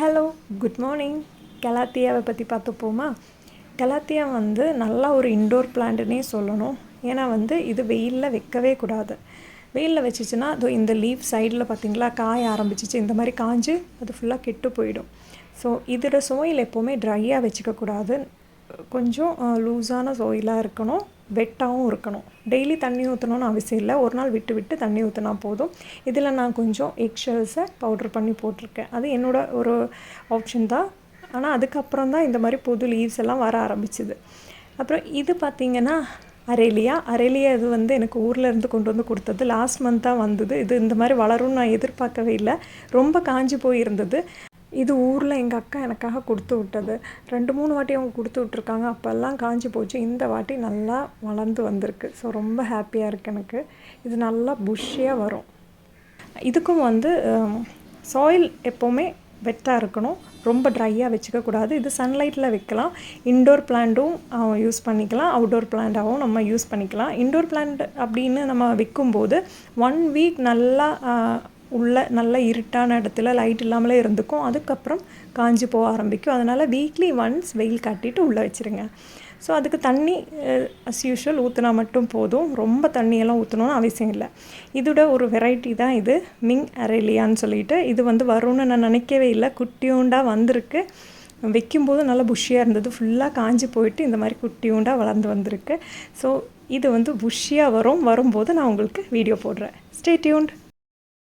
Hello good morning கலாத்தியாவை பற்றி பார்த்துப்போமா Galatia வந்து நல்லா ஒரு இன்டோர் பிளான்ட்னே சொல்லணும். ஏன்னா வந்து இது வெயிலில் வைக்கவே கூடாது. வெயிலில் வச்சுச்சுன்னா அதோ இந்த லீவ் சைடில் பார்த்திங்களா காய ஆரம்பிச்சிச்சு இந்த மாதிரி காஞ்சு அது ஃபுல்லாக கெட்டு போயிடும். ஸோ இதோட சோயில் எப்போவுமே ட்ரையாக வச்சுக்கக்கூடாது கொஞ்சம் லூஸான சோயிலாக இருக்கணும். வெட்டாகவும் இருக்கணும். டெய்லி தண்ணி ஊற்றணும்னு அவசியம் இல்லை. ஒரு நாள் விட்டு விட்டு தண்ணி ஊற்றினா போதும். இதில் நான் கொஞ்சம் எக்ஷல்ஸை பவுட்ரு பண்ணி போட்டிருக்கேன். அது என்னோடய ஒரு ஆப்ஷன் தான். ஆனால் அதுக்கப்புறம் தான் இந்த மாதிரி புது லீவ்ஸ் எல்லாம் வர ஆரம்பிச்சுது. அப்புறம் இது பார்த்திங்கன்னா அரேலியா. அரேலியா இது வந்து எனக்கு ஊரில் இருந்து கொண்டு வந்து கொடுத்தது. லாஸ்ட் மந்த் தான் வந்தது. இது இந்த மாதிரி வளரும்னு நான் எதிர்பார்க்கவே இல்லை. ரொம்ப காஞ்சி போயிருந்தது. இது ஊரில் எங்கள் அக்கா எனக்காக கொடுத்து விட்டது. ரெண்டு மூணு வாட்டி அவங்க கொடுத்து விட்ருக்காங்க அப்போல்லாம் காஞ்சி போச்சு. இந்த வாட்டி நல்லா வளர்ந்து வந்திருக்கு. ஸோ ரொம்ப ஹாப்பியாக இருக்குது எனக்கு. இது நல்லா புஷ்ஷியாக வரும். இதுக்கும் வந்து um, சாயில் எப்போவுமே வெட்டாக இருக்கணும். ரொம்ப ட்ரையாக வச்சுக்கக்கூடாது இது சன்லைட்டில் வைக்கலாம். இன்டோர் பிளான்ட்டும் யூஸ் பண்ணிக்கலாம். அவுட்டோர் பிளான்ட்டாகவும் நம்ம யூஸ் பண்ணிக்கலாம். இன்டோர் பிளான்ட் அப்படின்னு நம்ம வைக்கும்போது ஒன் வீக் நல்லா உள்ள நல்ல இருட்டான இடத்துல லைட் இல்லாமலே இருந்துக்கும். அதுக்கப்புறம் காஞ்சி போக ஆரம்பிக்கும். அதனால் வீக்லி ஒன்ஸ் வெயில் காட்டிட்டு உள்ளே வச்சுருங்க. ஸோ அதுக்கு தண்ணி அஸ் யூஷுவல் ஊற்றினா மட்டும் போதும். ரொம்ப தண்ணியெல்லாம் ஊற்றணும்னு அவசியம் இல்லை. இதோட ஒரு வெரைட்டி தான் இது. மிங் அரேலியான்னு சொல்லிட்டு. இது வந்து வரும்னு நான் நினைக்கவே இல்லை. குட்டியூண்டாக வந்திருக்கு. வைக்கும்போது நல்லா புஷ்ஷியாக இருந்தது. ஃபுல்லாக காஞ்சி போயிட்டு இந்த மாதிரி குட்டியூண்டாக வளர்ந்து வந்திருக்கு. ஸோ இது வந்து புஷ்ஷியாக வரும். வரும்போது நான் உங்களுக்கு வீடியோ போடுறேன். Stay tuned